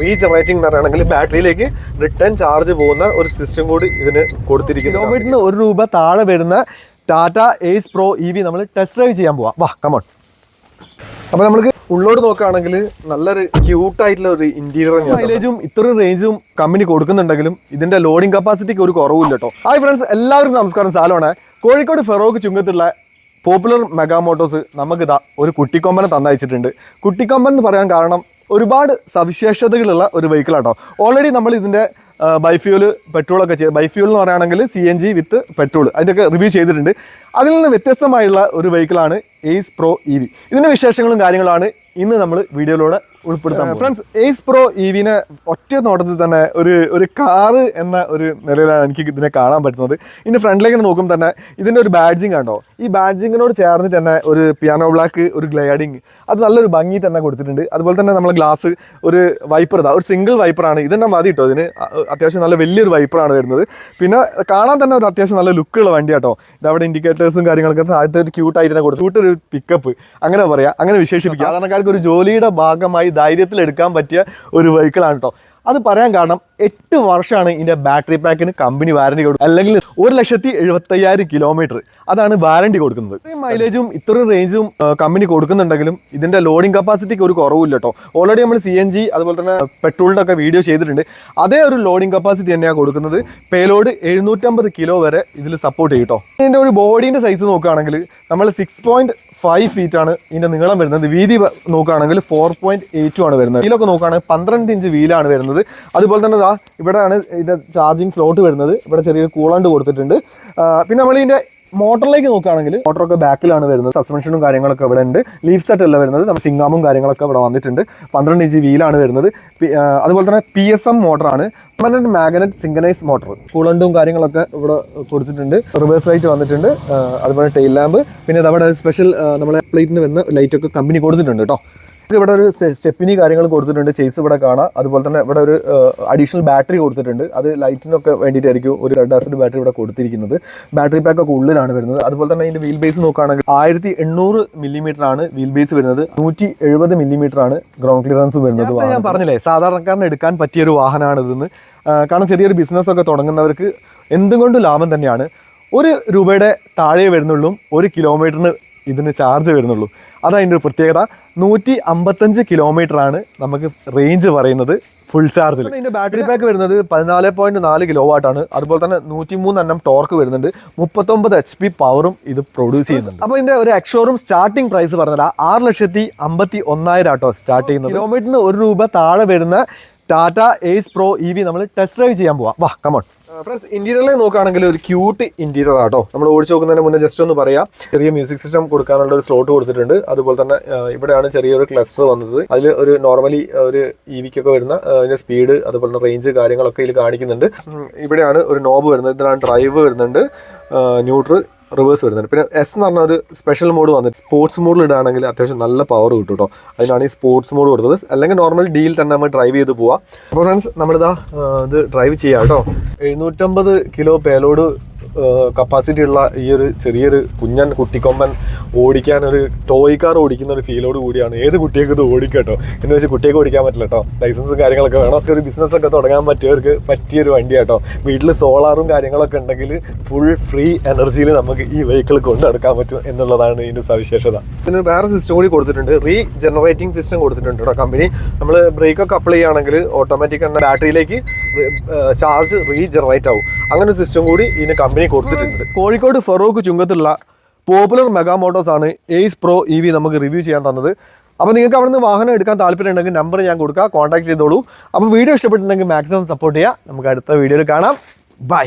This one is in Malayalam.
റീജനറേറ്റിംഗ് എന്ന് പറയുകയാണെങ്കിൽ ബാറ്ററിയിലേക്ക് റിട്ടേൺ ചാർജ് പോകുന്ന ഒരു സിസ്റ്റം കൂടി ഇതിന് കൊടുത്തിരിക്കുന്നു. കിലോമീറ്ററിന് ഒരു രൂപ താഴെ വരുന്ന Tata Ace Pro E V നമ്മൾ ടെസ്റ്റ് ഡ്രൈവ് ചെയ്യാൻ പോവാം. വാ കമോൺ അപ്പോൾ നമ്മൾക്ക് ഉള്ളോട് നോക്കുകയാണെങ്കിൽ നല്ലൊരു ക്യൂട്ടായിട്ടുള്ള ഒരു ഇന്റീരിയർ മൈലേജും ഇത്രയും റേഞ്ചും കമ്പനി കൊടുക്കുന്നുണ്ടെങ്കിലും ഇതിന്റെ ലോഡിംഗ് കപ്പാസിറ്റിക്ക് ഒരു കുറവില്ല കേട്ടോ. ഹായ് ഫ്രണ്ട്സ് എല്ലാവർക്കും നമസ്കാരം. സ്ഥലമാണ് കോഴിക്കോട് ഫെറോക്ക് ചുങ്കത്തുള്ള പോപ്പുലർ മെഗാ മോട്ടോസ് നമുക്കിതാ ഒരു കുട്ടിക്കൊമ്പനെ തന്നയച്ചിട്ടുണ്ട്. കുട്ടിക്കൊമ്പൻ എന്ന് പറയാൻ കാരണം ഒരുപാട് സവിശേഷതകളുള്ള ഒരു വെഹിക്കിൾ വെഹിക്കിളാട്ടോ ഓൾറെഡി നമ്മൾ ഇതിന്റെ ബൈഫ്യൂൽ പെട്രോൾ ഒക്കെ ചെയ്ത് ബൈഫ്യൂൽ എന്ന് പറയുകയാണെങ്കിൽ C N G with petrol അതിന്റെയൊക്കെ റിവ്യൂ ചെയ്തിട്ടുണ്ട്. അതിൽ നിന്ന് വ്യത്യസ്തമായുള്ള ഒരു വെഹിക്കിളാണ് എയ്സ് പ്രോ ഇ വി ഇതിന്റെ വിശേഷങ്ങളും കാര്യങ്ങളാണ് ഇന്ന് നമ്മൾ വീഡിയോയിലൂടെ ഉൾപ്പെടുത്താൻ ഫ്രണ്ട്സ് ഏസ് പ്രോ ഇ വിനെ ഒറ്റ നോട്ടത്തിൽ തന്നെ ഒരു ഒരു കാറ് എന്ന ഒരു നിലയിലാണ് എനിക്ക് ഇതിനെ കാണാൻ പറ്റുന്നത്. ഇതിന്റെ ഫ്രണ്ടിലേക്ക് നോക്കുമ്പോൾ തന്നെ ഇതിന്റെ ഒരു ബാഡ്ജിങ് കണ്ടോ? ഈ ബാഡ്ജിങ്ങിനോട് ചേർന്ന് തന്നെ ഒരു പിയാനോ ബ്ലാക്ക് ഒരു ഗ്ലൈഡിങ് അത് നല്ലൊരു ഭംഗി തന്നെ കൊടുത്തിട്ടുണ്ട്. അതുപോലെ തന്നെ നമ്മൾ ഗ്ലാസ് ഒരു വൈപ്പർ ഇതാ ഒരു സിംഗിൾ വൈപ്പറാണ് ഇതെന്നെ മതി കേട്ടോ ഇതിന്. അത്യാവശ്യം നല്ല വലിയൊരു വൈപ്പറാണ് വരുന്നത്. പിന്നെ കാണാൻ തന്നെ ഒരു അത്യാവശ്യം നല്ല ലുക്കുള്ള വണ്ടി കേട്ടോ ഇതവിടെ ഇൻഡിക്കേറ്റേഴ്സും കാര്യങ്ങളൊക്കെ താഴത്തെ ഒരു ക്യൂട്ടായിട്ട് തന്നെ കൊടുത്തു ഒരു പിക്കപ്പ് അങ്ങനെ പറയാം. അങ്ങനെ വിശേഷിപ്പിക്കാം. സാധാരണക്കാർക്ക് ഒരു ജോലിയുടെ ഭാഗമായി ധൈര്യത്തിൽ എടുക്കാൻ പറ്റിയ ഒരു വെഹിക്കിളാണ് കേട്ടോ അത് പറയാൻ കാരണം എട്ട് വർഷമാണ് ഇതിന്റെ ബാറ്ററി പാക്കിന് കമ്പനി വാറണ്ടി കൊടുക്കുന്നത് അല്ലെങ്കിൽ ഒരു ലക്ഷത്തി എഴുപത്തയ്യായിരം കിലോമീറ്റർ അതാണ് വാറണ്ടി കൊടുക്കുന്നത്. ഇത്രയും മൈലേജും ഇത്രയും റേഞ്ചും കമ്പനി കൊടുക്കുന്നുണ്ടെങ്കിലും ഇതിന്റെ ലോഡിംഗ് കപ്പാസിറ്റിക്ക് ഒരു കുറവില്ല കേട്ടോ ഓൾറെഡി നമ്മൾ സി എൻ ജി അതുപോലെ തന്നെ പെട്രോളിന്റെ ഒക്കെ വീഡിയോ ചെയ്തിട്ടുണ്ട്. അതേ ഒരു ലോഡിംഗ് കപ്പാസിറ്റി തന്നെയാണ് കൊടുക്കുന്നത്. പേലോഡ് എഴുന്നൂറ്റമ്പത് കിലോ വരെ ഇതിൽ സപ്പോർട്ട് ചെയ്യും കേട്ടോ ഇതിന്റെ ഒരു ബോഡീന്റെ സൈസ് നോക്കുകയാണെങ്കിൽ നമ്മൾ സിക്സ് പോയിന്റ് ഫൈവ് ഫീറ്റ് ആണ് ഇതിന്റെ നീളം വരുന്നത്. വീതി നോക്കുകയാണെങ്കിൽ ഫോർ പോയിന്റ് എയ്റ്റും ആണ് വരുന്നത്. വീലൊക്കെ നോക്കുകയാണെങ്കിൽ പന്ത്രണ്ട് ഇഞ്ച് വീലാണ് വരുന്നത്. അതുപോലെ തന്നെ ദാ ഇവിടെയാണ് ഇതിന്റെ ചാർജിങ് സ്ലോട്ട് വരുന്നത്. ഇവിടെ ചെറിയൊരു കൂളാണ്ട് കൊടുത്തിട്ടുണ്ട്. പിന്നെ നമ്മൾ ഇതിന്റെ മോട്ടറിലേക്ക് നോക്കുകയാണെങ്കിൽ മോട്ടറൊക്കെ ബാക്കിലാണ് വരുന്നത്. സസ്പെൻഷനും കാര്യങ്ങളൊക്കെ ഇവിടെ ഉണ്ട്. ലീഫ് സെറ്റ് അല്ല വരുന്നത്. നമ്മൾ സിംഗാമും കാര്യങ്ങളൊക്കെ ഇവിടെ വന്നിട്ടുണ്ട്. പന്ത്രണ്ട് ഇഞ്ച് വീലാണ് വരുന്നത്. അതുപോലെ തന്നെ പി എസ് എം മോട്ടറാണ്. പെർമനന്റ് മാഗ്നറ്റ് സിംഗനൈസ് മോട്ടർ കൂളണ്ടും കാര്യങ്ങളൊക്കെ ഇവിടെ കൊടുത്തിട്ടുണ്ട്. റിവേഴ്സ് ലൈറ്റ് വന്നിട്ടുണ്ട്. അതുപോലെ ടെയിൽ ലാമ്പ് പിന്നെ നമ്മുടെ സ്പെഷ്യൽ നമ്മളെ പ്ലേറ്റിന് വരുന്ന ലൈറ്റൊക്കെ കമ്പനി കൊടുത്തിട്ടുണ്ട് കേട്ടോ ഇവിടെ ഒരു സ്റ്റെപ്പിനി കാര്യങ്ങൾ കൊടുത്തിട്ടുണ്ട് ചേസ് ഇവിടെ കാണാം. അതുപോലെ തന്നെ ഇവിടെ ഒരു അഡീഷണൽ ബാറ്ററി കൊടുത്തിട്ടുണ്ട്. അത് ലൈറ്റിനൊക്കെ വേണ്ടിയിട്ടായിരിക്കും ഒരു റെഡ് ആസിഡ് ബാറ്ററി ഇവിടെ കൊടുത്തിരിക്കുന്നത്. ബാറ്ററി പാക്ക് ഒക്കെ ഉള്ളിലാണ് വരുന്നത്. അതുപോലെ തന്നെ ഇതിന്റെ വീൽ ബേസ് നോക്കുകയാണെങ്കിൽ ആയിരത്തി എണ്ണൂറ് മില്ലിമീറ്റർ ആണ് വീൽ ബേസ് വരുന്നത്. നൂറ്റി എഴുപത് മില്ലിമീറ്റർ ആണ് ഗ്രൗണ്ട് ക്ലിയറൻസ് വരുന്നത് ഞാൻ പറഞ്ഞില്ലേ സാധാരണക്കാരന് എടുക്കാൻ പറ്റിയ ഒരു വാഹനമാണ് ഇതെന്ന് കാരണം ചെറിയൊരു ബിസിനസ് ഒക്കെ തുടങ്ങുന്നവർക്ക് എന്തും കൊണ്ട് ലാഭം തന്നെയാണ്? ഒരു രൂപയുടെ താഴെ വരുന്നുള്ളൂ ഒരു കിലോമീറ്ററിന് ഇതിന് ചാർജ് വരുന്നുള്ളൂ. അതതിന്റെ ഒരു പ്രത്യേകത. നൂറ്റി അമ്പത്തഞ്ച് കിലോമീറ്റർ ആണ് നമുക്ക് റേഞ്ച് പറയുന്നത് ഫുൾ ചാർജിൽ ഇതിന്റെ ബാറ്ററി പാക്ക് വരുന്നത് പതിനാല് പോയിന്റ് നാല് കിലോ വാട്ടാണ് അതുപോലെ തന്നെ നൂറ്റി മൂന്ന് എണ്ണം ടോർക്ക് വരുന്നുണ്ട്. മുപ്പത്തൊമ്പത് എച്ച് പി പവറും ഇത് പ്രൊഡ്യൂസ് ചെയ്യുന്നുണ്ട്. അപ്പോൾ ഇതിന്റെ ഒരു എക്സോറും സ്റ്റാർട്ടിംഗ് പ്രൈസ് പറഞ്ഞാൽ ആറ് ലക്ഷത്തി അമ്പത്തി ഒന്നായിരം ആട്ടോ സ്റ്റാർട്ട് ചെയ്യുന്നത്. കിലോമീറ്ററിന് ഒരു രൂപ താഴെ വരുന്ന Tata Ace Pro E V നമ്മൾ ടെസ്റ്റ് ഡ്രൈവ് ചെയ്യാൻ പോവാം. വാ കമോൺ ഫ്രണ്ട്സ് ഇന്റീരിയറിൽ നോക്കുകയാണെങ്കിൽ ഒരു ക്യൂട്ട് ഇന്റീരിയർ ആട്ടോ. നമ്മൾ ഓടിച്ചു നോക്കുന്നതിന് മുന്നേ ജസ്റ്റ് ഒന്ന് പറയാം. ചെറിയ മ്യൂസിക് സിസ്റ്റം കൊടുക്കാനുള്ള ഒരു സ്ലോട്ട് കൊടുത്തിട്ടുണ്ട്. അതുപോലെ തന്നെ ഇവിടെയാണ് ചെറിയൊരു ക്ലസ്റ്റർ വന്നത്. അതിൽ ഒരു നോർമലി ഒരു ഇ വിക്കൊക്കെ വരുന്ന അതിന്റെ സ്പീഡ് അതുപോലെ തന്നെ റേഞ്ച് കാര്യങ്ങളൊക്കെ ഇതിൽ കാണിക്കുന്നുണ്ട്. ഇവിടെയാണ് ഒരു നോബ് വരുന്നത്. ഇതിലാണ് ഡ്രൈവ് വരുന്നുണ്ട്. ന്യൂട്രൽ റിവേഴ്സ് വരുന്നുണ്ട്. പിന്നെ എസ് എന്ന് പറഞ്ഞ ഒരു സ്പെഷ്യൽ മോഡ് വന്നിട്ട് സ്പോർട്സ് മോഡിൽ ഇടുകയാണെങ്കിൽ അത്യാവശ്യം നല്ല പവർ കിട്ടും കേട്ടോ അതിനാണ് ഈ സ്പോർട്സ് മോഡ് കൊടുത്തത്. അല്ലെങ്കിൽ നോർമൽ ഡിയിൽ തന്നെ നമ്മൾ ഡ്രൈവ് ചെയ്ത് പോവാം. അപ്പോൾ ഫ്രണ്ട്സ് നമ്മളിതാ ഇത് ഡ്രൈവ് ചെയ്യാം കേട്ടോ എഴുന്നൂറ്റമ്പത് കിലോ പേലോഡ് കപ്പാസിറ്റി ഉള്ള ഈ ഒരു ചെറിയൊരു കുഞ്ഞൻ കുട്ടിക്കൊമ്പൻ ഓടിക്കാൻ ഒരു ടോയ് കാർ ഓടിക്കുന്ന ഒരു ഫീലോട് കൂടിയാണ്. ഏത് കുട്ടിയൊക്കെ ഇത് ഓടിക്കട്ടോ? കേട്ടോ എന്ന് വെച്ചാൽ കുട്ടിയൊക്കെ ഓടിക്കാൻ പറ്റില്ല കേട്ടോ ലൈസൻസും കാര്യങ്ങളൊക്കെ വേണം. ഒരു ബിസിനസ് ഒക്കെ തുടങ്ങാൻ പറ്റിയവർക്ക് പറ്റിയൊരു വണ്ടി കേട്ടോ വീട്ടിൽ സോളാറും കാര്യങ്ങളൊക്കെ ഉണ്ടെങ്കിൽ ഫുൾ ഫ്രീ എനർജിയിൽ നമുക്ക് ഈ വെഹിക്കിൾ കൊണ്ട് നടക്കാൻ പറ്റും എന്നുള്ളതാണ് ഇതിന്റെ സവിശേഷത. ഇതിന് വേറെ സിസ്റ്റം കൂടി കൊടുത്തിട്ടുണ്ട്. റീ ജനറേറ്റിംഗ് സിസ്റ്റം കൊടുത്തിട്ടുണ്ട് കേട്ടോ കമ്പനി നമ്മൾ ബ്രേക്കൊക്കെ അപ്ലൈ ചെയ്യുകയാണെങ്കിൽ ഓട്ടോമാറ്റിക് ബാറ്ററിയിലേക്ക് ചാർജ് റീ ജനറേറ്റ് ആവും. അങ്ങനെ സിസ്റ്റം കൂടി ഇതിന് കമ്പനി കൊടുത്തിട്ടുണ്ട്. കോഴിക്കോട് ഫറൂഖ് ചുങ്കത്തുള്ള പോപ്പുലർ മെഗാ മോട്ടോഴ്സ് ആണ് എയ്സ് പ്രോ ഇ വി നമുക്ക് റിവ്യൂ ചെയ്യാൻ തന്നത്. അപ്പോൾ നിങ്ങൾക്ക് അവിടെ നിന്ന് വാഹനം എടുക്കാൻ താല്പര്യം ഉണ്ടെങ്കിൽ നമ്പർ ഞാൻ കൊടുക്കാം കോൺടാക്ട് ചെയ്തോളൂ. അപ്പോൾ വീഡിയോ ഇഷ്ടപ്പെട്ടിട്ടുണ്ടെങ്കിൽ മാക്സിമം സപ്പോർട്ട് ചെയ്യുക നമുക്ക് അടുത്ത വീഡിയോയിൽ കാണാം. ബൈ